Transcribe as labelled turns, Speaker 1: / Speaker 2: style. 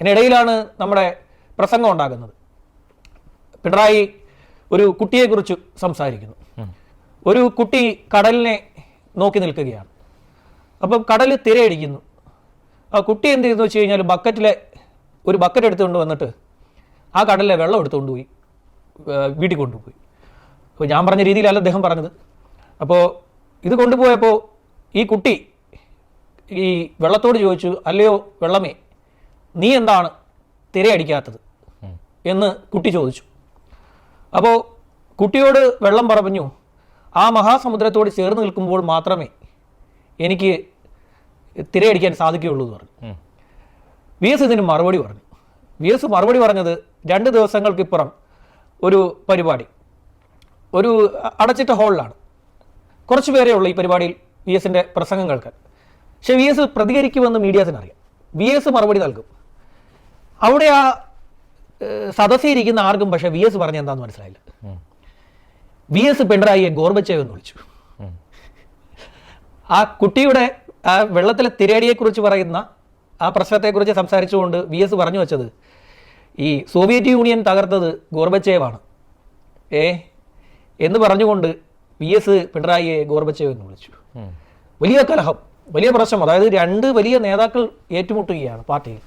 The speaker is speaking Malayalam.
Speaker 1: ഇതിനിടയിലാണ് നമ്മുടെ പ്രസംഗം ഉണ്ടാകുന്നത്. പിണറായി ഒരു കുട്ടിയെക്കുറിച്ച് സംസാരിക്കുന്നു. ഒരു കുട്ടി കടലിനെ നോക്കി നിൽക്കുകയാണ്. അപ്പം കടൽ തിരയടിക്കുന്നു. ആ കുട്ടി എന്ത് ചെയ്യുന്നു വെച്ച് കഴിഞ്ഞാൽ ബക്കറ്റിലെ ഒരു ബക്കറ്റ് എടുത്തുകൊണ്ട് വന്നിട്ട് ആ കടലിലെ വെള്ളം എടുത്തുകൊണ്ട് പോയി വീട്ടിൽ കൊണ്ടുപോയി. അപ്പോൾ ഞാൻ പറഞ്ഞ രീതിയിലല്ല അദ്ദേഹം പറഞ്ഞത്. അപ്പോൾ ഇത് കൊണ്ടുപോയപ്പോൾ ഈ കുട്ടി ഈ വെള്ളത്തോട് ചോദിച്ചു അല്ലയോ വെള്ളമേ? നീ എന്താണ് തിരയടിക്കാത്തത്? എന്ന് കുട്ടി ചോദിച്ചു. അപ്പോൾ കുട്ടിയോട് വെള്ളം പറഞ്ഞു ആ മഹാസമുദ്രത്തോട് ചേർന്ന് നിൽക്കുമ്പോൾ മാത്രമേ എനിക്ക് തിരയടിക്കാൻ സാധിക്കുകയുള്ളൂ എന്ന് പറഞ്ഞു. വി എസ് ഇതിന് മറുപടി പറഞ്ഞു. വി എസ് മറുപടി പറഞ്ഞത് രണ്ട് ദിവസങ്ങൾക്കിപ്പുറം ഒരു പരിപാടി. ഒരു അടച്ചിട്ട ഹോളിലാണ്. കുറച്ച് പേരേ ഉള്ളൂ ഈ പരിപാടിയിൽ വി എസിന്റെ പ്രസംഗം കേൾക്കാൻ പക്ഷേ വി എസ് പ്രതികരിക്കുമെന്ന് മീഡിയാസിനറിയാം. വി എസ് മറുപടി നൽകും. അവിടെ ആ ഇരിക്കുന്ന ആർക്കും പക്ഷേ വി എസ് പറഞ്ഞ എന്താന്ന് മനസ്സിലായില്ല. വി എസ് പിണറായിയെ ഗോർബച്ചേവ് എന്ന് വിളിച്ചു. ആ കുട്ടിയുടെ ആ വെള്ളത്തിലെ തിരയടിയെക്കുറിച്ച് പറയുന്ന ആ പ്രശ്നത്തെക്കുറിച്ച് സംസാരിച്ചുകൊണ്ട് വി എസ് പറഞ്ഞു വെച്ചത് ഈ സോവിയറ്റ് യൂണിയൻ തകർത്തത് ഗോർബച്ചേവാണ്. ഏ എന്ന് പറഞ്ഞുകൊണ്ട് വി എസ് പിണറായിയെ ഗോർബച്ചേവ് എന്ന് വിളിച്ചു. വലിയ കലഹം വലിയ പ്രശ്നം. അതായത് രണ്ട് വലിയ നേതാക്കൾ ഏറ്റുമുട്ടുകയാണ് പാർട്ടിയിൽ.